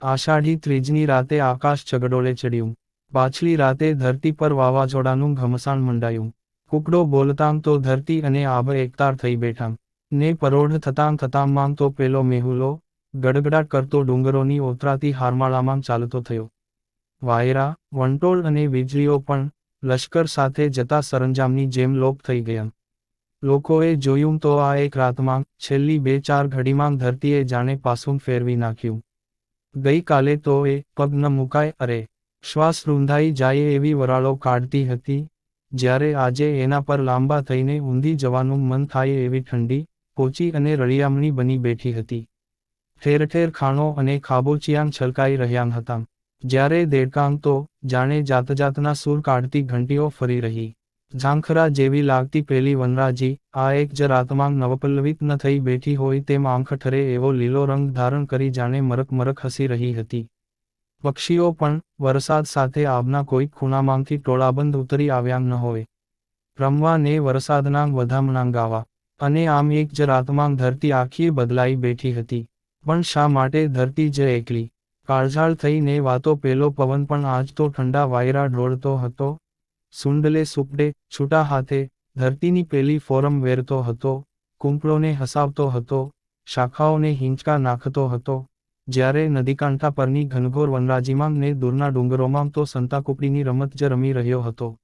આષાઢી ત્રીજની રાતે આકાશ ચગડોળે ચડ્યું. પાછલી રાતે ધરતી પર વાવાઝોડાનું ઘમસાણ મંડાયું. કુકડો બોલતામ તો ધરતી અને આભ એકતાર થઈ બેઠાં. ને પરોઢ થતાં થતાં માંગ તો પેલો મેહુલો, ગડગડાટ કરતો ડુંગરોની ઓતરાતી હારમાળામાં ચાલતો થયો. વાયરા, વંટોળ અને વીજળીઓ પણ લશ્કર સાથે જતા સરંજામની જેમ લોપ થઈ ગયા. લોકોએ જોયું તો આ એક રાતમાં છેલ્લી બે ચાર ઘડીમાં ધરતીએ જાણે પાસું ફેરવી નાખ્યું. ગઈકાલે તો એ પગ ન મુકાય, અરે! શ્વાસ રૂંધાઈ જાય એવી વરાળો કાઢતી હતી, જ્યારે આજે એના પર લાંબા થઈને ઊંધી જવાનું મન થાય એવી ઠંડી, પોચી અને રળિયામણી બની બેઠી હતી. ઠેર ઠેર ખાણો અને ખાબોચિયાંગ છલકાઈ રહ્યા હતા. જ્યારે દેડકાંગ તો જાણે જાતજાતના સૂર કાઢતી ઘંટીઓ ફરી રહી. ઝાંખરા જેવી લાગતી પેલી વનરાજી, આ એક જ રાતમાં નવપલ્લવિત ન થઈ બેઠી હોય તેમ આંખ ઠરે એવો લીલો રંગ ધારણ કરી જાણે મરક મરક હસી રહી હતી. પક્ષીઓ પણ, વરસાદ સાથે આબના કોઈક ખૂણામાંથી ટોળાબંધ ઉતરી આવ્યા ન હોય. રમવા ને વરસાદના વધામણાં ગાવા, અને આમ એક જ રાતમાં ધરતી આખી બદલાઈ બેઠી હતી. પણ શા માટે ધરતી જ એકલી? કાળઝાળ થઈને વાતો પેલો પવન પણ આજ તો ઠંડા વાયરા ઢોળતો હતો સુંડલે સુપડે છૂટા હાથે ધરતીની પેલી ફોરમ વેરતો હતો, કુંપળોને હસાવતો હતો, શાખાઓને હિંચકા નાખતો હતો. જ્યારે નદીકાંઠા પરની ઘનઘોર વનરાજીમાં ને દૂરના ડુંગરોમાં તો સંતાકુપડીની રમત જ રમી રહ્યો હતો.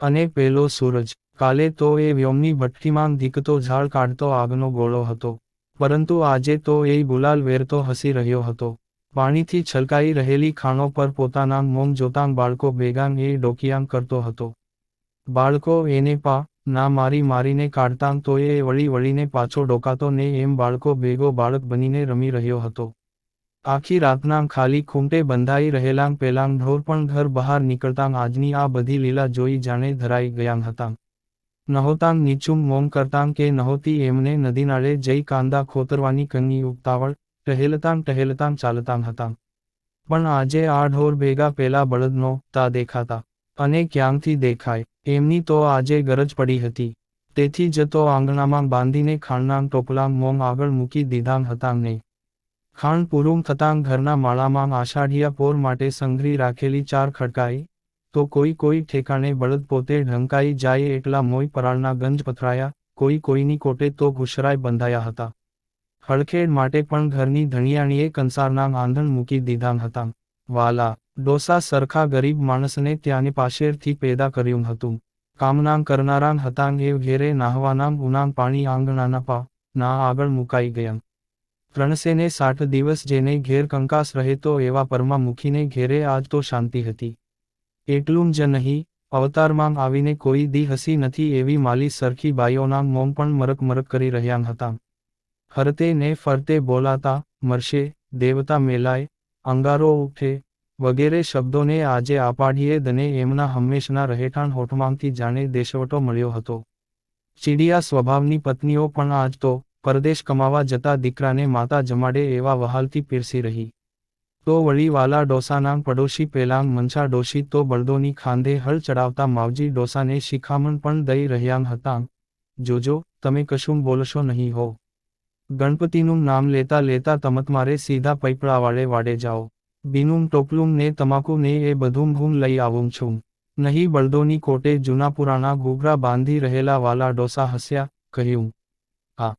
અને પેલો સૂરજ, કાલે તો એ વ્યોમની ભઠ્ઠીમાં ધીકતો ઝાડ કાઢતો આગનો ગોળો હતો. પરંતુ આજે તો એ ગુલાલ વેરતો હસી રહ્યો હતો. પાણીથી છલકાઈ રહેલી ખાણો પર પોતાના મોમ જોતાં બાળકો ભેગાં એ ડોકિયાંગ કરતો હતો. બાળકો એને પા, ના મારી મારીને કાઢતાં તો એ વળી વળીને પાછો ડોકાતો ને એમ બાળકો ભેગો બાળક બનીને રમી રહ્યો હતો. આખી રાતના ખાલી ખૂંટે બંધાઈ રહેલાં પેલાં ઢોર પણ ઘર બહાર નીકળતાં આજની આ બધી લીલા જોઈ જાણે ધરાઈ ગયાં હતાં. નહોતાં નીચું મોમ કરતાં કે નહોતી એમને નદીનાળે જઈ કાંદા ખોતરવાની કંગી ઉતાવળ ટહેલતાં ટહેલતાં ચાલતાં હતાં. પણ આજે આ ઢોર ભેગા પેલા બળદનો તા દેખાતા અને ક્યાંથી દેખાય, એમની તો આજે ગરજ પડી હતી. તેથી જ તો આંગણામાં બાંધીને ખાણના ટોપલાં મોમ આગળ મૂકી દીધાં હતાં ને. ખાણ પૂરું થતાં ઘરના માળામાં આષાઢિયા પોર માટે સંઘરી રાખેલી ચાર ખડકાઈ, તો કોઈ કોઈ ઠેકાણે બળદ પોતે ઢંકાઈ જાય એટલા મોય પરાળના ગંજ પથરાયા, કોઈ કોઈની કોટે તો ઘુસરાય બંધાયા હતા. હળખેડ માટે પણ ઘરની ધણિયાણીએ કંસારના આંધણ મૂકી દીધા હતા. વાલા, ડોસા સરખા ગરીબ માણસને ત્યાંની પાશેરથી પેદા કર્યું હતું. કામનામ કરનારાં હતાં એ ઘેરે નાહવાનાં ઉનામ પાણી આંગણાના પા, ના આગળ મુકાઈ ગયાં. પ્રણસેને સાઠ દિવસ જેને ઘેર કંકાસ રહેતો એવા પરમાં મૂકીને ઘેરે આજ તો શાંતિ હતી. એટલું જ નહીં, અવતારમાં આવીને કોઈ દી હસી નથી એવી માલી સરખી બાઈઓના મોમ પણ મરક મરક કરી રહ્યા હતાં. હરતે ને ફરતે બોલાતા, મરશે, દેવતા મેલાય, અંગારો ઉઠે, વગેરે શબ્દોને આજે આપાડીએ દને એમના હંમેશના રહેઠાણ હોઠમાંથી જાણે દેશવટો મળ્યો હતો. ચીડિયા સ્વભાવની પત્નીઓ પણ આજ તો પરદેશ કમાવા જતા દીકરાને માતા જમાડે એવા વહાલથી પીરસી રહી. તો વળી વાલા ડોસાના પડોશી પેલાંગ મનસા ડોશી તો બળદોની ખાંધે હળ ચડાવતા માવજી ડોસાને શિખામણ પણ દઈ રહ્યાં હતાં. જોજો, તમે કશું બોલશો નહીં હો. ગણપતિનું નામ લેતા લેતા તમતમારે સીધા પૈપળાવાળે વાડે જાઓ. બીનું ટોપલું ને તમાકુ ને એ બધું હું લઈ આવું છું. નહીં બળદોની કોટે જૂના પુરાણા ઘૂઘરા બાંધી રહેલા વાલા ડોસા હસ્યા, કહ્યું, હા.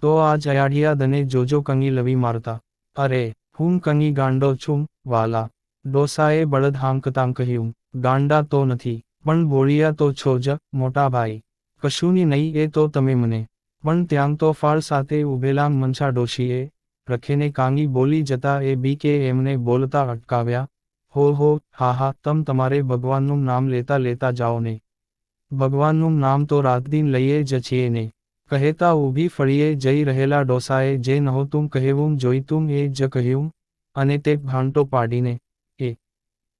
તો આ જયાઢિયા દને જોજો કંગી લવી મારતા. અરે, હું કંગી ગાંડો છું, વાલા. ડોસાએ બળદ હાંકતાં કહ્યું, ગાંડા તો નથી, પણ બોળિયા તો છો જ, મોટા ભાઈ. કશુંની નહીં એ તો તમે મને પણ ત્યાં તો ફાળ સાથે ઉભેલા મનસા ડોશીએ રખેને કાંગી બોલી જતા એ બી કે એમને બોલતા અટકાવ્યા, હો હો, હા હા, તમ તમારે ભગવાનનું નામ લેતા લેતા જાઓ ને. ભગવાનનું નામ તો રાતદિન લઈએ જ છીએ ને. કહેતા ઊભી ફળીએ જઈ રહેલા ડોસાએ જે નહોતું કહેવું જોઈતું એ જ કહ્યું, અને તે ભાંટો પાડીને, એ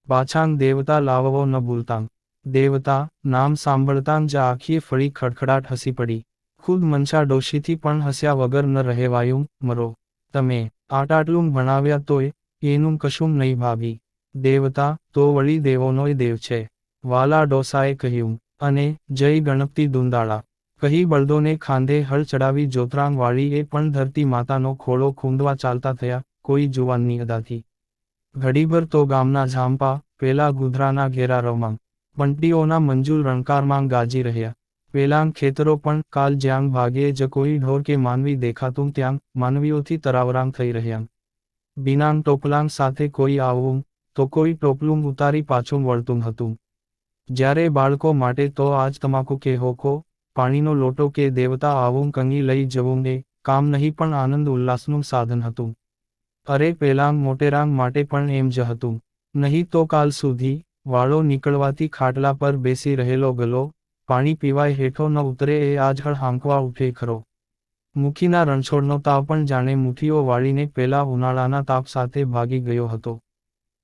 પાછાંગ દેવતા લાવવો ન ભૂલતાં દેવતા, નામ સાંભળતાં જ આખી ફળી ખડખડાટ હસી પડી. ખુદ મનસા ડોશીથી પણ હસ્યા વગર ન રહેવાયું મરો. તમે આટાટલું ભણાવ્યા તોય એનું કશું નહીં ભાભી દેવતા તો વળી દેવોનોય દેવ છે. વાલા ડોસાએ કહ્યું, અને જય ગણપતિ દુંદાળા. કહી બળદોને ખાંધે હળ ચડાવી જોતરાંગ વાળી એ પણ ધરતી માતાનો ખોળો ખૂંદવા ચાલતા થયા, કોઈ જુવાનની અદાથી. ઘડીભર તો ગામના ઝાંપા, પેલા ગુધરાના ઘેરા રમાંગ બંટીઓના મંજુલ રણકારમાં ગાજી રહ્યા. પેલાંગ ખેતરો પણ કાલ જ્યાં ભાગે જ કોઈ ઢોર કે માનવી દેખાતું ત્યાં માનવીઓથી તરાવરામ થઈ રહ્યા. બિનાંગ ટોપલાંગ સાથે કોઈ આવવું તો કોઈ ટોપલું ઉતારી પાછું વળતું હતું. જ્યારે બાળકો માટે તો આજ તમાકુ કે હોકો, પાણીનો લોટો કે દેવતા આવું કંગી લઈ જવું એ કામ નહીં પણ આનંદ ઉલ્લાસનું સાધન હતું. અરે પેલાંગ મોટેરાંગ માટે પણ એમ જ હતું. નહીં તો કાલ સુધી વાળો નીકળવાથી ખાટલા પર બેસી રહેલો ગલો પાણી પીવાય હેઠો ન ઉતરે એ આજળ હાંકવા ઉઠે ખરો. મુખીના રણછોડનો તાવ પણ જાણે મુઠીઓ વાળીને પેલા ઉનાળાના તાપ સાથે ભાગી ગયો હતો.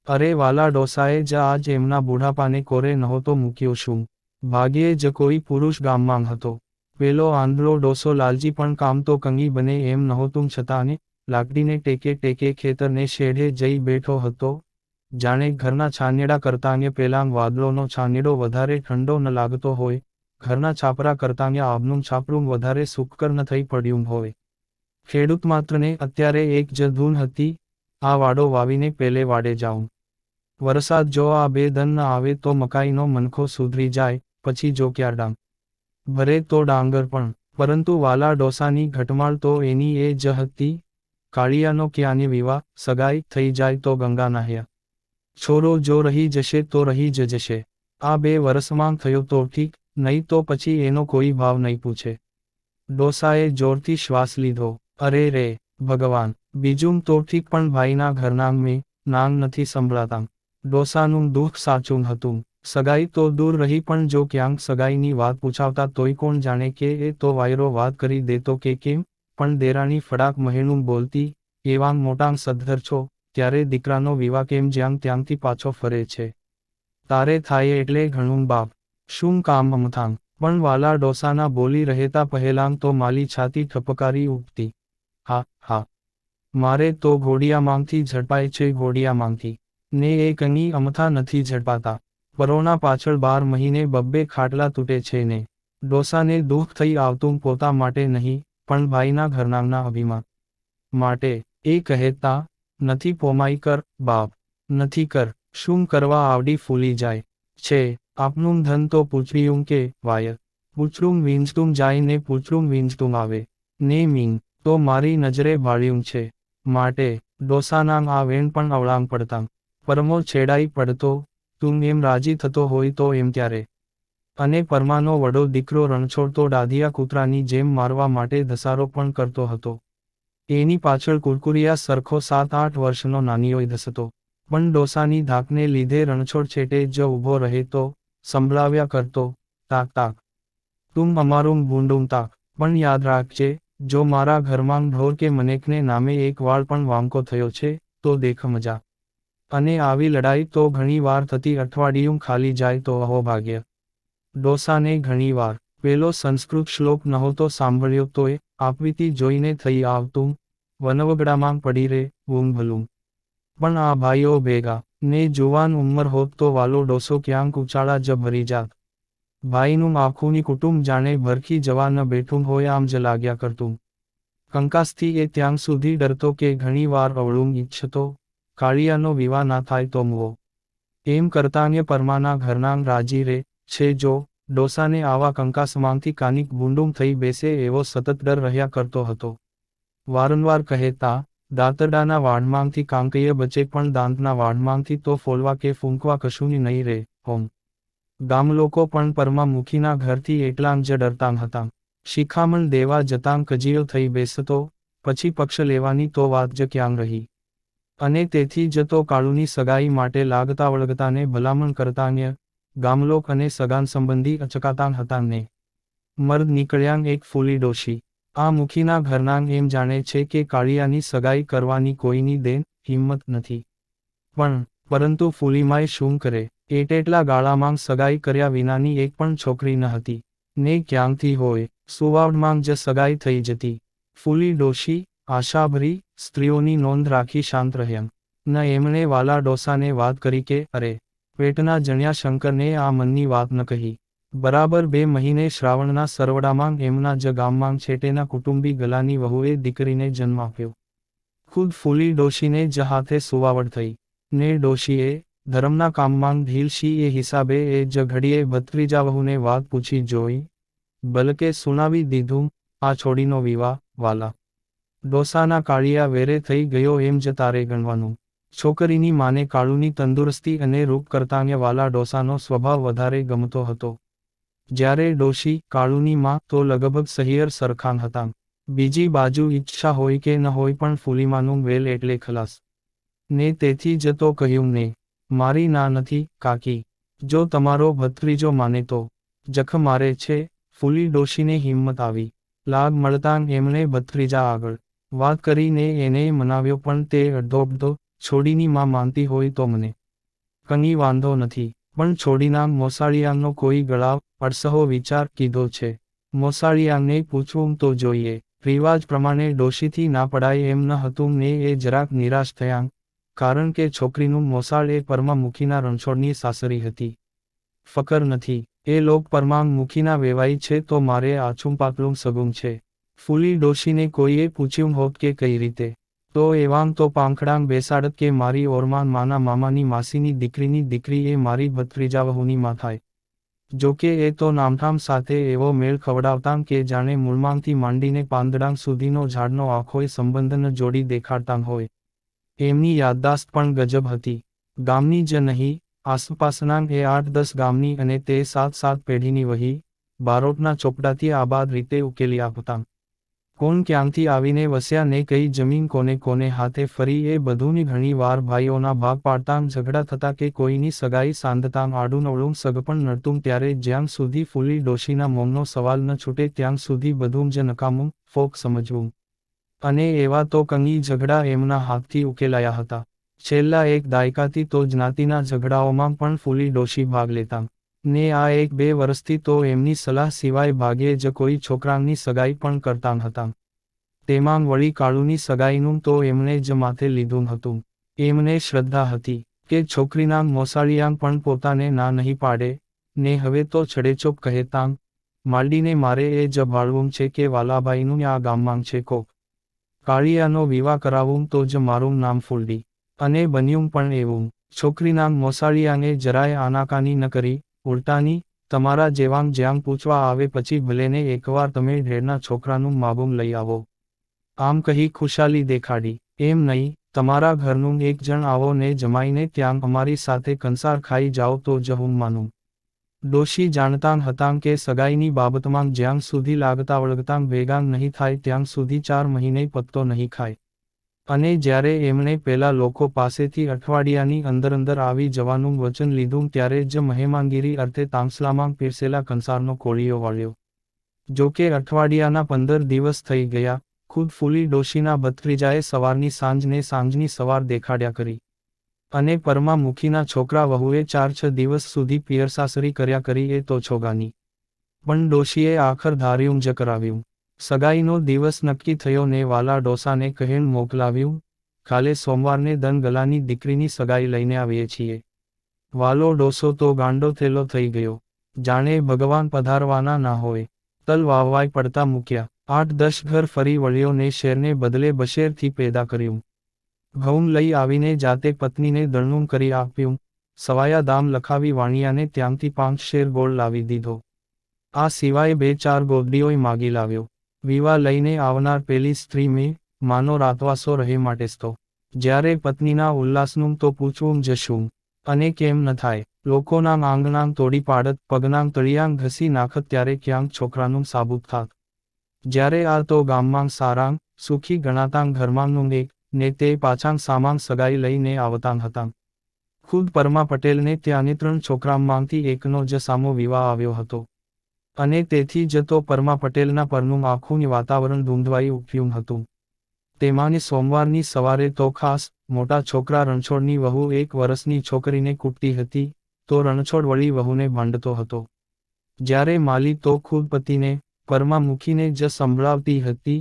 અરે વાલા ડોસાએ જ આજ એમના બુઢાપાને કોરે નહોતો મૂક્યો શું? ભાગ્યે જ કોઈ પુરુષ ગામમાં હતો. પેલો આંધળો ડોસો લાલજી પણ કામ તો કંગી બને એમ નહોતું છતાંને લાકડીને ટેકે ટેકે ખેતરને શેઢે જઈ બેઠો હતો. જાણે ઘરના છાનેડા કરતાંગે પેલાંગ વાદળોનો છાનેડો વધારે ઠંડો ન લાગતો હોય ઘરના છાપરા કરતાંગે આબનું છાપરું વધારે સુકર ન થઈ પડ્યું હોય. ખેડૂત માત્રને અત્યારે એક જ હતી, આ વાડો વાવીને પેલે વાડે જાઉં. વરસાદ જો આ બે ધન આવે તો મકાઈનો મનખો સુધરી જાય, પછી જો ક્યાં ડાંગ. ભરે તો ડાંગર પણ, પરંતુ વાલા ડોસાની ઘટમાળ તો એની એ જ હતી. કાળિયાનો ક્યાંને વિવાહ, સગાઈ થઈ જાય તો ગંગા નાહ્યા. છોરો જો રહી જશે તો રહી જ જશે. આ બે વર્ષમાં થયો તો ઠીક નહીં તો પછી એનો કોઈ ભાવ નહીં પૂછે. ડોસાએ જોરથી શ્વાસ લીધો. અરે રે, ભગવાન, બીજું તો ઠીક પણ ભાઈના ઘરના મેં નામ નથી સંભળાતા. ડોસાનું દુઃખ સાચું હતું. સગાઈ તો દૂર રહી પણ જો ક્યાંક સગાઈની વાત પૂછાવતા તોય કોણ જાણે કે એ તો વાયરો વાત કરી દેતો કે કેમ? પણ દેરાણી ફડાક મહેણું બોલતી, એવા મોટાંગ સદ્ધર છો, ત્યારે દીકરાનો વિવાહ કેમ જ્યાં ત્યાંથી પાછો ફરે છે? તારે થાય એટલે ઘણું બાપ. શું કામ અમથાંગ? પણ વાલા ડોસાના બોલી રહેતા પહેલાં તો માલી છાતી ઠપકારી ઉઠતી. હા હા. મારે તો ઘોડિયામાંગથી ઝડપાય છે, ઘોડિયામાંગથી. ને એ કંઈ અમથા નથી ઝડપાતા. પરોના પાછળ બાર મહિને બબ્બે ખાટલા તૂટે છે ને. ડોસાને દુઃખ થઈ આવતું પોતા માટે નહીં, પણ ભાઈના ઘરનામના અભિમાન. માટે, એ કહેતા, નથી પોમાઈ કર, બાપ. નથી કર. શું કરવા આવડી ફૂલી જાય? છે આપનું ધન તો પૂછ્યું કે, વાય પૂછડું વીંજતું જાય ને પૂછડું વીંજતું આવે. ને મીન, તો મારી નજરે ભાળ્યું છે. માટે ડોસાનામ આ વેણ પણ અવળામ પડતા. પરમો છેડાઈ પડતો, તું એમ રાજી થતો હોય તો એમ ત્યારે. અને પરમાનો વડો દીકરો રણછોડ તો ડાધિયા કૂતરાની જેમ મારવા માટે ધસારો પણ કરતો હતો. એની પાછળ કુરકુરિયા સરખો સાત આઠ વર્ષનો નાનીઓય ધસતો. પણ ડોસાની ધાકને લીધે રણછોડ છેટે જ ઊભો રહેતો સંભળાવ્યા કરતો, તાક તાક. તું અમારું ભૂંડું તાક. પણ યાદ રાખજે, જો મારા ઘરમાં ઢોર કે મનેકને નામે એક વાળ પણ વાંકો થયો છે, તો દેખ મજા. અને આવી લડાઈ તો ઘણી વાર થતી અઠવાડિયું ખાલી જાય તો અહો ભાગ્ય ડોસાને ઘણીવાર પેલો સંસ્કૃત શ્લોક નહોતો સાંભળ્યો તોય, આપવીતી જોઈને થઈ આવતું. વનવગડામાં પડી રે ઊંઘ ભલું પણ આ ભાઈઓ ભેગા ને જુવાન ઉંમર હોત તો વાલો ડોસો ક્યાંક ઉચાળા જ ભરી જાત. ભાઈનું આખુંની કુટુંબ જાણે ભરખી જવા ન બેઠું હોય આમ જ લાગ્યા કરતું. કંકાસથી એ ત્યાં સુધી ડરતો કે ઘણીવાર અવળું ઈચ્છતો, કાળિયાનો વિવાહ ના થાય તો મુવો. એમ કરતાન્ય પરમાના ઘરનાંગ રાજી રે, છે જો, ડોસાને આવા કંકાસમાંથી કાનિક બુંડુમ થઈ બેસે એવો સતત ડર રહ્યા કરતો હતો. વારંવાર કહેતા દાંતરડાના વાડમાંથી કાંકૈય બચે પણ દાંતના વાડમાંથી તો ફોલવા કે ફૂંકવા કશુંની નહીં રે, હોમ. ગામલોકો પણ પરમા મુખીના ઘરથી એટલાં જ ડરતાં હતા. શિખામણ દેવા જતાં કજીયો થઈ બેસતો, પછી પક્ષ લેવાની તો વાત જ ક્યાં રહી. અને તેથી જતો કાળુની સગાઈ માટે લાગતા વળગતાને ભલામણ કરતાન્ય ગામલોક અને સગાન સંબંધી અચકાતાં હતા ને મર્દ નીકળ્યાંગ એક ફૂલી ડોશી. આ મુખીના ઘરનાંગ એમ જાણે છે કે કાળિયાની સગાઈ કરવાની કોઈની દેન, હિંમત નથી. પણ, પરંતુ ફૂલીમાએ શું કરે? એટેટલા ગાળામાં સગાઈ કર્યા વિનાની એક પણ છોકરી ન હતી. ને ક્યાંથી હોય? સુવાવડમાં જ સગાઈ થઈ જતી. ફૂલી ડોશી, આશાભરી, સ્ત્રીઓની નોંધ રાખી શાંત રહ્યાં. ન એમણે વાલા ડોસાને વાત કરી કે, અરે, પેટના જણ્યા શંકરને આ મનની વાત ન કહી. બરાબર બે મહિને શ્રાવણના સરવડામાં એમના જ ગામમાં છેટેના કુટુંબી ગલાની વહુએ દીકરીને જન્મ આપ્યો. ખુદ ફૂલી ડોશીને જ હાથે સુવાવડ થઈ. ને ડોશીએ ધર્મના કામમાં ઢીલશી એ હિસાબે એ જ ઘડીએ ભત્રીજા વહુને વાત પૂછી જોઈ. બલકે સુનાવી દીધું, આ છોડીનો વિવાહ, વાલા. ડોસાના કાળિયા વેરે થઈ ગયો એમ જ તારે ગણવાનું. છોકરીની માને કાળુની તંદુરસ્તી અને રૂપ કરતાંય વાલા ડોસાનો સ્વભાવ વધારે ગમતો હતો. જ્યારે ડોશી કાળુની માં તો લગભગ સહિયર સરખાન હતા. બીજી બાજુ ઈચ્છા હોય કે ન હોય પણ ફૂલીમાનું વેલ એટલે ખલાસ. ને તેથી જ તો કહ્યું ને, મારી ના નથી, કાકી. જો તમારો ભત્રીજો માને તો. જખ મારે છે. ફૂલી ડોશીને હિંમત આવી. લાગ મળતાં એમણે ભત્રીજા આગળ. વાત કરીને એને મનાવ્યો, પણ તે અડધો અડધો છોડીની માં માનતી હોય તો મને. કંઈ વાંધો નથી. પણ છોડીના મોસાળિયાનો કોઈ ગળાવ અડસહો વિચાર કીધો છે. મોસાળિયાને પૂછવું તો જોઈએ. રિવાજ પ્રમાણે ડોશીથી ના પડાય એમ ન હતું ને એ જરાક નિરાશ થયા. કારણ કે છોકરીનું મોસાળ એ પરમામુખીના રણછોડની સાસરી હતી. ફકર નથી. એ લોક પરમામુખીના વેવાઈ છે તો મારે આછું પાતળું સગું છે. ફૂલી ડોશીને કોઈએ પૂછ્યું હોત કે કઈ રીતે? તો એવામ તો પાંખડાંગ બેસાડત કે મારી ઓરમાન માના મામાની માસીની દીકરીની દીકરી એ મારી ભત્રીજાવહુની માં થાય જોકે એ તો નામઠામ સાથે એવો મેળ ખવડાવતાં કે જાણે મૂળમાંગથી માંડીને પાંદડાંગ સુધીનો ઝાડનો આખોય સંબંધન જોડી દેખાડતાં હોય. એમની યાદદાસ્ત પણ ગજબ હતી. ગામની જ નહીં, આસપાસના એ આઠ દસ ગામની અને તે સાત સાત પેઢીની વહી, બારોટના ચોપડાથી આબાદ રીતે ઉકેલી આપતાં. કોણ ક્યાંથી આવીને વસ્યા ને કઈ જમીન કોને કોને હાથે ફરી એ બધુંની ઘણી વાર ભાઈઓના ભાગ પાડતાં ઝઘડા થતા કે કોઈની સગાઈ સાંધતાં આડું નવડું સગપણ નડતું ત્યારે જ્યાં સુધી ફૂલી ડોશીના મોમનો સવાલ ન છૂટે ત્યાં સુધી બધું જ નકામું ફોક સમજવું. અને એવા તો કંગી ઝઘડા એમના હાથથી ઉકેલાયા હતા. છેલ્લા એક દાયકાથી તો જ્ઞાતિના ઝઘડાઓમાં પણ ફૂલી ડોશી ભાગ લેતા. ને આ એક બે વર્ષથી તો એમની સલાહ સિવાય ભાગ્યે જ કોઈ છોકરાની સગાઈ પણ કરતા હતા તેમાં વળી કાળુની સગાઈનું તો એમણે જ માથે લીધું હતું. એમને શ્રદ્ધા હતી કે છોકરીના મોસાળિયાંગ પણ પોતાને ના નહીં પાડે, ને હવે તો છડેચોક કહેતાંગ માલડીને મારે એ જ ભાળવું છે કે વાલાભાઈનું આ ગામમાં છે કોક. કાળિયાનો વિવાહ કરાવું તો જ મારું નામ ફૂલડી. અને બન્યું પણ એવું. છોકરીના મોસાળિયાને જરાય આનાકાની ન કરી ઉલટાની, તમારા જેવાંગ જ્યાં પૂછવા આવે પછી ભલેને એકવાર તમે ઢેરના છોકરાનું માબુમ લઈ આવો. આમ કહી ખુશાલી દેખાડી. એમ નહીં, તમારા ઘરનું એક જણ આવો ને જમાઈને ત્યાં અમારી સાથે કંસાર ખાઈ જાઓ તો જ હું માનું. ડોશી જાણતાં હતાં કે સગાઈની બાબતમાં જ્યાં સુધી લાગતા વળગતાં ભેગાં નહીં થાય ત્યાં સુધી ચાર મહિને પત્તો નહીં ખાય. અને જ્યારે એમણે પેલા લોકો પાસેથી અઠવાડિયાની અંદર અંદર આવી જવાનું વચન લીધું, ત્યારે જ મહેમાંગીરી અર્થે તાંસલામાં પીરસેલા કંસારનો કોળીઓ વાળ્યો. જોકે અઠવાડિયાના પંદર દિવસ થઈ ગયા, ખુદ ફૂલી ડોશીના ભત્રીજાએ સવારની સાંજને સાંજની સવાર દેખાડ્યા કરી. અને પરમા મુખીના છોકરા વહુએ ચાર છ દિવસ સુધી પિયરસાસરી કર્યા કરી એ તો છોગાની. પણ ડોશીએ આખર ધાર્યું જ કરાવ્યું. સગાઈનો દિવસ નક્કી થયો ને વાલા ડોસાને કહેણ મોકલાવ્યું, કાલે સોમવારને દનગલાની દીકરીની સગાઈ લઈને આવીએ છીએ. વાલો ડોસો તો ગાંડો થેલો થઈ ગયો. જાણે ભગવાન પધારવાના ના હોય. તલ વાવવાય પડતા મૂક્યા. આઠ દસ ઘર ફરી વળ્યો ને શેરને બદલે બશેરથી પેદા કર્યું. ઘઉં લઈ આવીને જાતે પત્નીને દળનું કરી આપ્યું. સવાયા દામ લખાવી વાણિયાને ત્યાંથી પાંચ શેર ગોળ લાવી દીધો. આ સિવાય બે ચાર ગોદડીઓય માગી લાવ્યો. વિવાહ લઈને આવનાર પેલી સ્ત્રી મેં માનો રાતવાસો રહે માટે સ્તો. જ્યારે પત્નીના ઉલ્લાસનું તો પૂછવું જશું અને કેમ ન થાય? લોકોના આંગણાં તોડી પાડત પગનામ તળિયાંગ ઘસી નાખત ત્યારે ક્યાંક છોકરાનું સાબુત થાત. જ્યારે આ તો ગામમાં સારાંગ, સુખી ગણાતાંગ ઘરમાંનું એક, ને તે પાછાંગ સામાન સગાઈ લઈને આવતાં હતાં. ખુદ પરમા પટેલને ત્યાંની ત્રણ છોકરામાંથી એકનો જ સામો વિવાહ આવ્યો હતો. અને તેથી જતો પરમા પટેલના પરનું આખું વાતાવરણ ધૂંધવાઈ ઉઠ્યું હતું. તેમાંની સોમવારની સવારે તો ખાસ મોટા છોકરા રણછોડની વહુ એક વર્ષની છોકરીને કૂટતી હતી, તો રણછોડ વળી વહુને ભાંડતો હતો. જ્યારે માલી તો ખુદ પતિને પરમા મૂકીને જ સંભળાવતી હતી,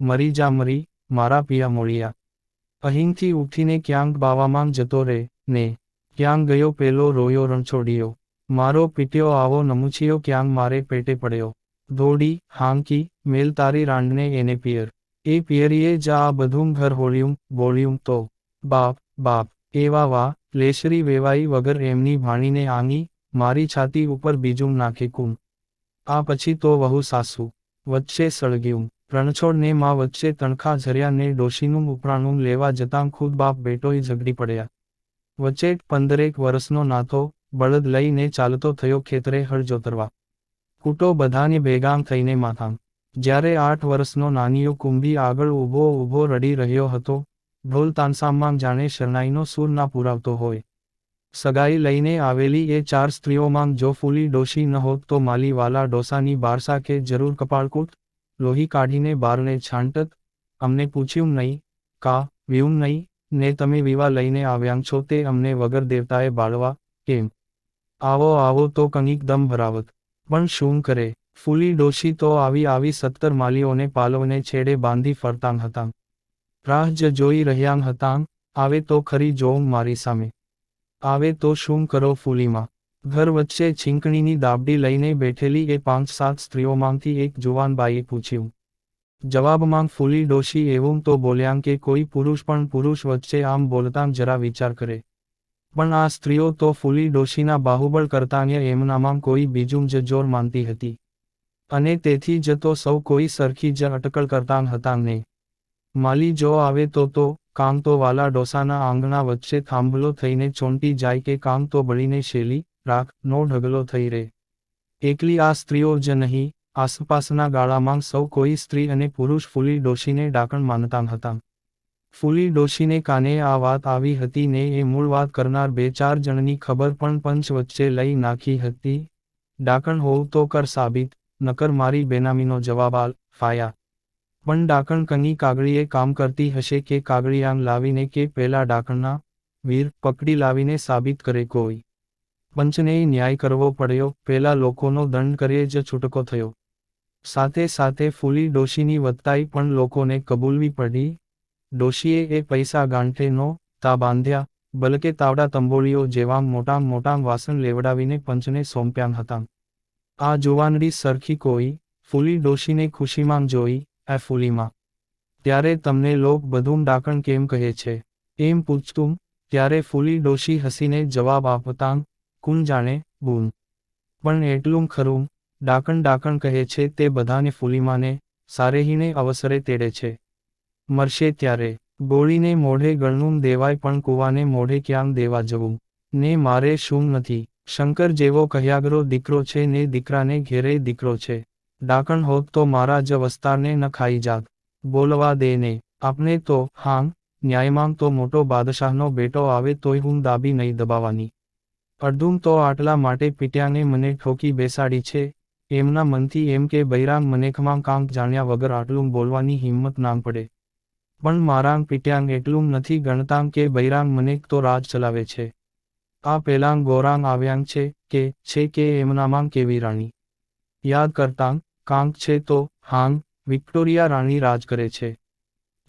મરી જા મરી, મારા પિયા મોળિયા. અહીંથી ઉઠીને ક્યાંક બાવામાં જતો રે, ને ક્યાંક ગયો પેલો રોયો રણછોડિયો. મારો પીટ્યો આવો નમુછીયો ક્યાંગ મારે પેટે પડ્યો. ધોડી હાંકી, મેલ તારી રાંડને એને પિયર. એ પિયરીએ જ આ બધું ઘર હોળ્યું, બોળ્યું તો. બાપ બાપ એવા વા લેશરી વેવાઈ વગર એમની ભાણીને આંગી, મારી છાતી ઉપર બીજું નાખે કુમ આ પછી તો વહુ સાસુ, વચ્ચે સળગ્યું. રણછોડને માં વચ્ચે તણખા ઝર્યા ને ડોશીનું ઉપરાણું લેવા જતાં ખુદ બાપ બેટોય ઝઘડી પડ્યા. વચ્ચે પંદરેક વર્ષનો નાથો બળદ લઈને ચાલતો થયો ખેતરે હળ કૂટો બધાને ભેગામ થઈને માથામ જ્યારે આઠ વર્ષનો નાનીઓ કુંભી આગળ ઊભો ઊભો રડી રહ્યો હતો, ઢોલ તાનસામમાં જાણે શરણાઈનો સૂર ના પુરાવતો હોય. સગાઈ લઈને આવેલી એ ચાર સ્ત્રીઓમાં જો ફૂલી ડોશી ન હોત તો માલીવાલા ડોસાની બારસા કે જરૂર કપાળકૂટ, લોહી કાઢીને બારને છાંટત, અમને પૂછ્યું નહીં, કા વ્યુમ નહીં, ને તમે વિવા લઈને આવ્યાં છો તે અમને વગર દેવતાએ બાળવા, કેમ? આવો આવો તો કંઈક દમ ભરાવત. પણ શું કરે? ફૂલી ડોશી તો આવી આવી સત્તર માલીઓને પાલવને છેડે બાંધી ફરતાં હતાં રાહ જ જોઈ રહ્યાં હતાં આવે તો ખરી જોઉં મારી સામે. આવે તો શું કરો ફૂલીમાં? ઘર વચ્ચે છીંકણીની દાબડી લઈને બેઠેલી એ પાંચ, સાત સ્ત્રીઓમાંથી એક જુવાન બાઈએ પૂછ્યું. જવાબમાં ફૂલી ડોશી એવું તો બોલ્યાં કે કોઈ પુરુષ પણ પુરુષ વચ્ચે આમ બોલતાં જરા વિચાર કરે. પણ આ સ્ત્રીઓ તો ફૂલી ડોશીના બાહુબળ કરતાંય એમનામાં કોઈ બીજું જ જોર માનતી હતી. અને તેથી જ તો સૌ કોઈ સરખી જ અટકળ કરતાં હતા ને માલી જો આવે તો તો કામ તો વાલા ડોસાના આંગણા વચ્ચે થાંભલો થઈને ચોંટી જાય કે કામ તો બળીને શેલી, રાખ, નો ઢગલો થઈ રહે એકલી આ સ્ત્રીઓ જ નહીં, આસપાસના ગાળામાં સૌ કોઈ સ્ત્રી અને પુરુષ ફૂલી ડોશીને ડાકણ માનતા હતાં ફૂલી ડોશીને કાને આ વાત આવી હતી ને એ મૂળ વાત કરનાર બે ચાર જણની ખબર પણ પંચ વચ્ચે લઈ નાખી હતી. ડાકણ હોવ તો કર સાબિત, નકર મારી બેનામીનો જવાબ આલ, ફાયા. પણ ડાકણ કની કાગળીએ કામ કરતી હશે કે કાગળિયાંગ લાવીને કે પેલા ડાકણના? વીર, પકડી લાવીને સાબિત કરે કોઈ. પંચને ન્યાય કરવો પડ્યો, પેલા લોકોનો દંડ કરીએ જ છૂટકો થયો. સાથે સાથે ફૂલી ડોશીની વત્તાઈ પણ લોકોને કબૂલવી પડી. ડોશીએ એ પૈસા ગાંઠે નો તા બાંધ્યા, બલકે તાવડા તંબોળીઓ જેવા મોટા મોટા વાસણ લેવડાવીને પંચને સોંપ્યાં હતા. આ જુવાનડી સરખી કોઈ, ફૂલી ડોશીને ખુશીમાં જોઈ, એ ફૂલીમાં, ત્યારે તમને લોક બધું ડાકણ કેમ કહે છે? એમ પૂછતું, ત્યારે ફૂલી ડોશી હસીને જવાબ આપતાં કુન જાણે, બૂન. પણ એટલું ખરું, ડાકણ ડાકણ કહે છે તે બધાને ફૂલીમાને, સારેહીને અવસરે તેડે છે. મરશે ત્યારે, ગોળીને મોઢે ગણનું દેવાય પણ કૂવાને મોઢે ક્યાં દેવા જવું? ને મારે શું નથી? શંકર જેવો કહ્યાગરો દીકરો છે ને દીકરાને ઘેરે દીકરો છે. ડાકણ હોત તો મારા જ વસ્તારને ન ખાઈ જાત. બોલવા દે ને. આપણે તો, હાંગ, ન્યાયમાં તો મોટો બાદશાહનો બેટો આવે તોય હું દાબી નહીં દબાવાની. અડધું તો આટલા માટે પીટ્યાને મને ઠોકી બેસાડી છે. એમના મનથી એમ કે, બૈરામ મનેખમાં કાંક જાણ્યા વગર આટલું બોલવાની હિંમત નામ પડે. પણ મારાંગ પીટ્યાંગ એટલું નથી ગણતાંગ કે બૈરાંગ મને તો રાજ ચલાવે છે. આ પેલાંગ ગોરાંગ આવ્યાંગ છે કે છે કે એમનામાં કેવી રાણી? યાદ કરતાંગ કાંક છે તો હાંગ, વિક્ટોરિયા રાણી રાજ કરે છે.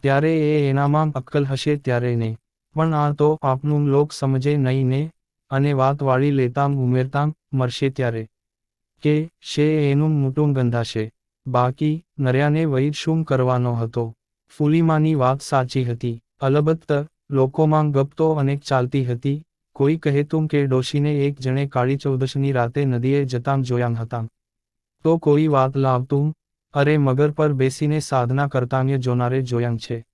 ત્યારે એ એનામાં અક્કલ હશે ત્યારે ને. પણ આ તો આપનું લોક સમજે નહીં ને, અને વાત વાળી લેતાંગ ઉમેરતાંગ મરશે ત્યારે. કે શે એનું મોટું ગંધાશે બાકી નર્યાને વૈર શું કરવાનો હતો. ફૂલીમાની વાત સાચી હતી. અલબત્ત, લોકોમાં ગપતો અનેક ચાલતી હતી. કોઈ કહેતું કે ડોશીને એક જણે કાળી ચૌદશની રાતે નદીએ જતાં જોયાં હતાં. તો કોઈ વાત લાવતું? અરે, મગર પર બેસીને સાધના કરતાંય જોનારે જોયાં છે.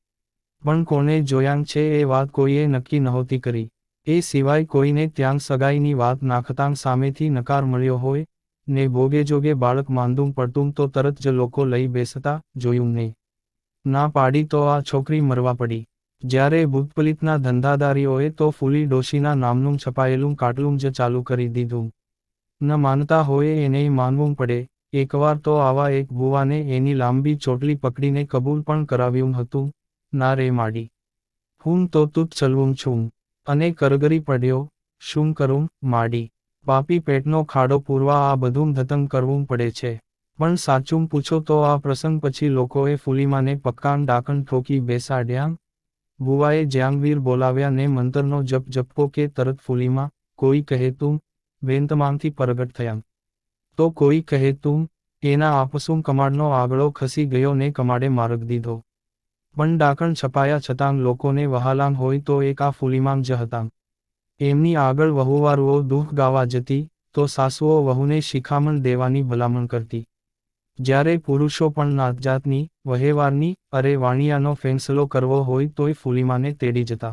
પણ કોને જોયાં છે એ વાત કોઈએ નક્કી નહોતી કરી. એ સિવાય કોઈને ત્યાં સગાઈની વાત નાખતાં સામેથી નકાર મળ્યો હોય, ને ભોગે જોગે બાળક માંદું પડતું તો તરત જ લોકો લઈ બેસતા જોયું નહીં. ના પાડી તો આ છોકરી મરવા પડી. જ્યારે ભૂતપલિતના ધંધાદારીઓએ તો ફૂલી ડોશીના નામનું છપાયેલું કાટલું જ ચાલુ કરી દીધું. ન માનતા હોય એને માનવું પડે. એકવાર તો આવા એક બુવાને એની લાંબી ચોટલી પકડીને કબૂલ પણ કરાવ્યું હતું. ના રે માડી. હું તો તું ચલવું છું. અને કરગરી પડ્યો. શું કરું, માડી? પાપી પેટનો ખાડો પૂરવા આ બધું ધતંગ કરવું પડે છે. પણ સાચું પૂછો તો આ પ્રસંગ પછી લોકોએ ફૂલીમાને પક્કાન ડાકણ ઠોકી બેસાડ્યા. બુવાએ જ્યાંગવીર બોલાવ્યા ને મંતરનો જપ જપકો કે તરત ફૂલીમાં, કોઈ કહે તું? વેંતમાંથી પ્રગટ થયા. તો કોઈ કહે તું? એના આપસું કમાડનો આગળો ખસી ગયો ને કમાડે માર્ગ દીધો. પણ ડાકણ છપાયા છતાં લોકોને વહાલામ હોય તો એક આ ફૂલીમાંગ જ હતા. એમની આગળ વહુવારુઓ દુઃખ ગાવા જતી, તો સાસુઓ વહુને શિખામણ દેવાની ભલામણ કરતી. જ્યારે પુરુષો પણ નાતજાતની, વહેવારની અરે વાણિયાનો ફેંસલો કરવો હોય તોય ફૂલીમાને તેડી જતા.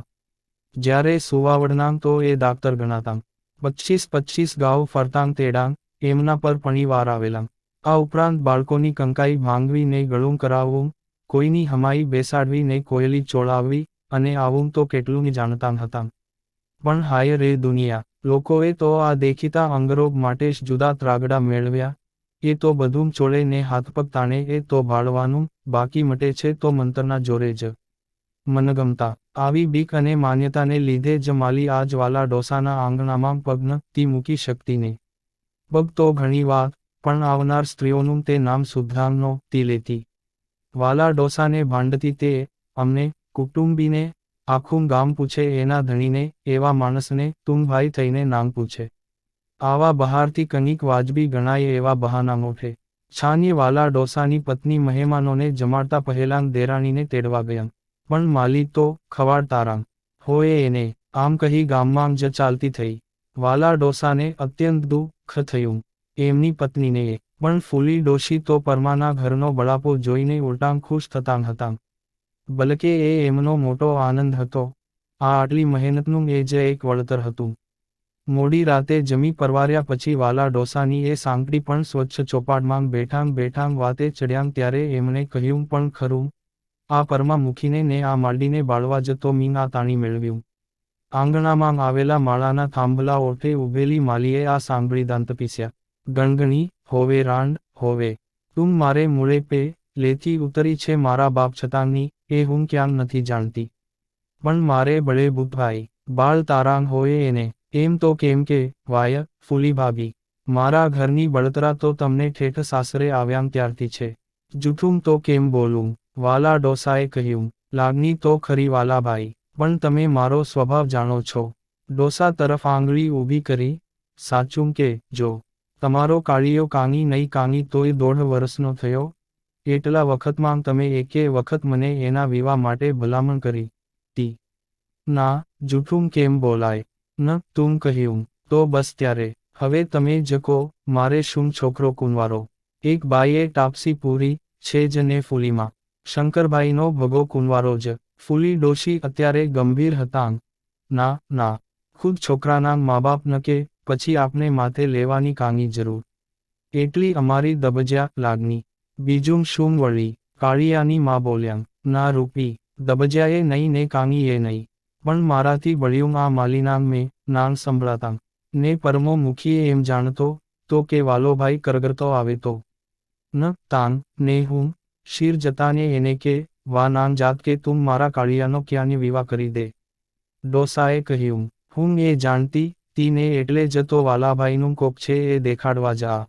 જ્યારે સુવાવડનામ તો એ દાક્તર ગણાતામ પચ્ચીસ પચ્ચીસ ગાઉ ફરતાંગ તેડાંગ, એમના પર પણીવાર આવેલા આ ઉપરાંત બાળકોની કંકાઈ ભાંગવીને ગળું કરાવવું, કોઈની હમાઈ બેસાડવી ને કોયલી ચોળાવવી અને આવું તો કેટલું જાણતા હતા પણ હાય રે દુનિયા, લોકોએ તો આ દેખીતા અંગરોગ માટે જ જુદા ત્રાગડા મેળવ્યા એ તો બધું ચોળે ને હાથપગ તાણે, એ તો ભાળવાનું, બાકી મટે છે તો મંતરના જોરે જ. મનગમતા. આવી બીક અને માન્યતાને લીધે જ માલી આજ વાલા ડોસાના આંગણામાં પગ નતી મૂકી શકતી નહીં. પગ તો ઘણી વાત પણ આવનાર સ્ત્રીઓનું તે નામ સુદ્ધાંગનો તી લેતી. વાલા ડોસાને ભાંડતી તે, અમને, કુટુંબીને, આખું ગામ પૂછે એના ધણીને, એવા માણસને તું ભાઈ થઈને નામ પૂછે. આવા બહારથી કંઈક વાજબી ગણાય એવા બહાના મોઠે છાની વાલા ડોસાની પત્ની મહેમાનોને જમાડતા પહેલાં દેરાણીને તેડવા ગયા. પણ માલી તો ખવાડ તારાંગ હોય એને, આમ કહી ગામમાં જ ચાલતી થઈ. વાલા ડોસાને અત્યંત દુઃખ થયું, એમની પત્નીને. એ પણ ફૂલી ડોશી તો પરમાના ઘરનો બળાપો જોઈને ઉલટાં ખુશ થતાં હતાં. બલકે એ એમનો મોટો આનંદ હતો. આ આટલી મહેનતનું એ જ એક વળતર હતું. મોડી રાતે જમી પરવાર્યા પછી વાલા ડોસાની એ સાંકડી પણ સ્વચ્છ ચોપાટમાં બેઠાંગ બેઠાંગ વાતે ચડ્યામ ત્યારે એમણે કહ્યું, પણ ખરું, આ પરમા મૂકીને ને આ માંડીને બાળવા જતો મીન આ તાણી મેળવ્યું. આંગણામાં આવેલા માળાના થાંભલા ઓઠે ઉભેલી માલીએ આ સાંભળી દાંત પીસ્યા. ગણગણી, હોવે રાંડ, હોવે, તું મારે મૂળે પે, લેતી ઉતરી છે મારા બાપ છતાંની, એ હું ક્યાં નથી જાણતી. પણ મારે બળે બુભાઈ બાળ તારાંગ હોય એને એમ તો કેમ કે, વાય, ફૂલી ભાભી, મારા ઘરની બળતરા તો તમને ઠેઠ સાસરે આવ્યામ ત્યારથી છે. જૂઠું તો કેમ બોલું? વાલા ડોસાએ કહ્યું, લાગણી તો ખરી વાલાભાઈ, પણ તમે મારો સ્વભાવ જાણો છો. ડોસા તરફ આંગળી ઊભી કરી, સાચું કે જો? તમારો કાળીયો કાંગી નહીં કાંગી તોય દોઢ વર્ષનો થયો. એટલા વખતમાં તમે એકે વખત મને એના વિવાહ માટે ભલામણ કરી. તી ના, જૂઠું કેમ બોલાય? ન તું કહ્યું, તો બસ ત્યારે. હવે તમે જ કહો મારે શું છોકરો કુંવારો? એક બાઈએ ટાપસી પૂરી, છે જ ને ફૂલીમાં. શંકરભાઈનો ભગો કુંવારો જ. ફૂલી ડોશી અત્યારે ગંભીર હતાંગ. ના ના. ખુદ છોકરાના મા બાપ ન કે પછી આપને માથે લેવાની કાંગી જરૂર. એટલી અમારી દબજ્યા લાગણી. બીજું શું વળી? કાળિયાની મા બોલ્યાંગ. ના રૂપી. દબજ્યાએ નહીં ને કાંગી એ નહીં. પણ મારાથી બળ્યું આ માલીનામ મેં નાન સંભળાતા. ને પરમો મુખીએ એમ જાણતો, તો કે વાલોભાઈ કરગરતો આવે તો. ન, તાન, ને હું, શીર જતાને એને કે, વા નાન જાત કે તું મારા કાળિયાનો ક્યાંની વિવાહ કરી દે? ડોસાએ કહ્યું, હું એ જાણતી, તીને એટલે જ તો વાલાભાઈનું કોક છે એ દેખાડવા જા.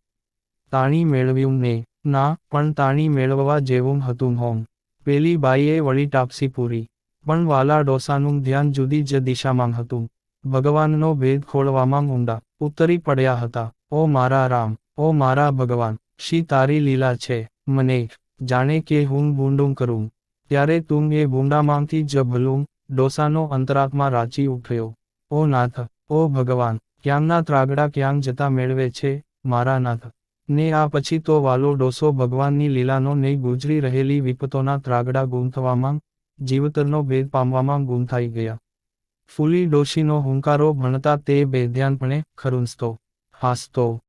તાણી મેળવ્યું ને, ના, પણ તાણી મેળવવા જેવું હતું હોમ. પેલી બાઈએ વળી ટાપસી પૂરી. પણ વાલા ડોસાનું ધ્યાન જુદી જ દિશામાં હતું. ભગવાનનો ભેદ ખોળવામાં ઊંડા, ઉતરી પડ્યા હતા. ઓ મારા રામ, ઓ મારા ભગવાન, શી તારી લીલા છે? મને જાણે કે હું ભૂંડું કરું. ત્યારે તું એ ભૂંડામાંથી જ ભલું. ડોસાનો અંતરાત્મા રાચી ઉઠ્યો. ઓ નાથ, ઓ ભગવાન, ક્યાંના ત્રાગડા ક્યાં જતા મેળવે છે? મારા નાથ. ને આ પછી તો વાલો ડોસો ભગવાનની લીલાનો ને ગુજરી રહેલી વિપતોના ત્રાગડા ગૂંથવામાં જીવતરનો ભેદ પામવામાં ગુમ થઈ ગયા. ફૂલી ડોશીનો હુંકારો ભણતા તે બેધ્યાનપણે ખરુંસતો હાસતો.